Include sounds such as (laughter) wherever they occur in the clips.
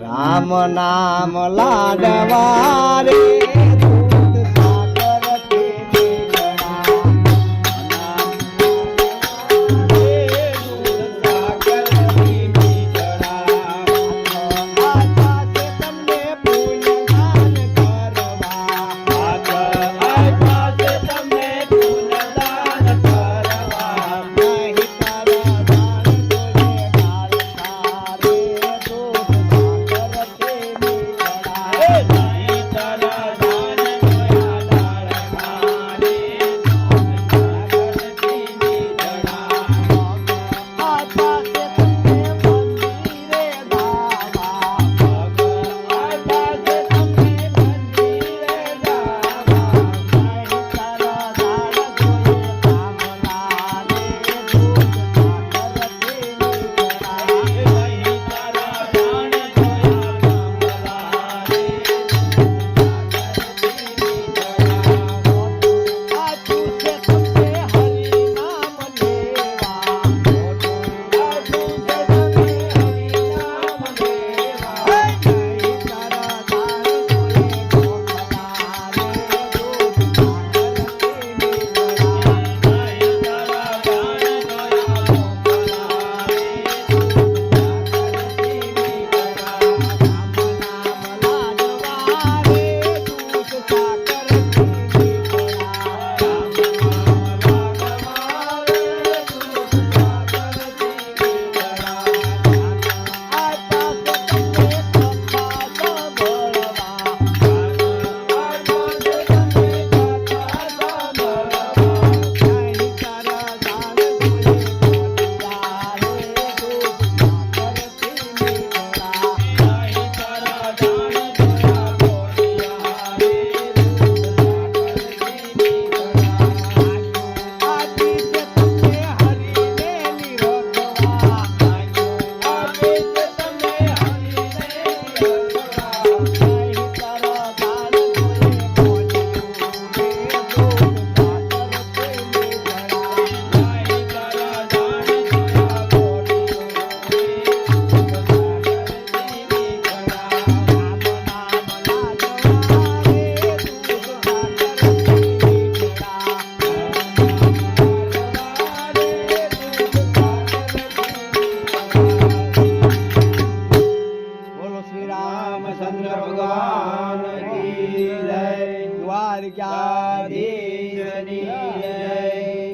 રામ નામ લાડવા.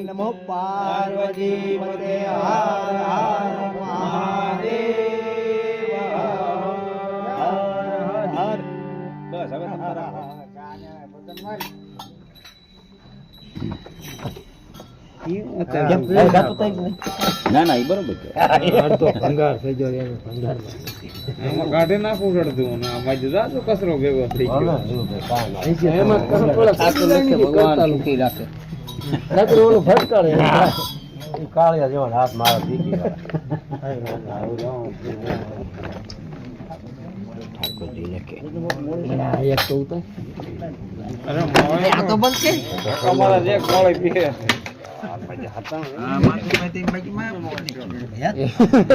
નમો પાર્વતી પતે હાર હાર મહાદેવ હર હર બસ હવે તમે તારા ના ના એ બરોબર છે. આમાં કાઢે આમાં જાજો કચરો ભેગો થઈ ગયો. કાળિયા જેવા હાથ મારા દીકી અરે અમારા જે કોળી પીએ. Ah, mating-mating magmamo. Ayan. (laughs)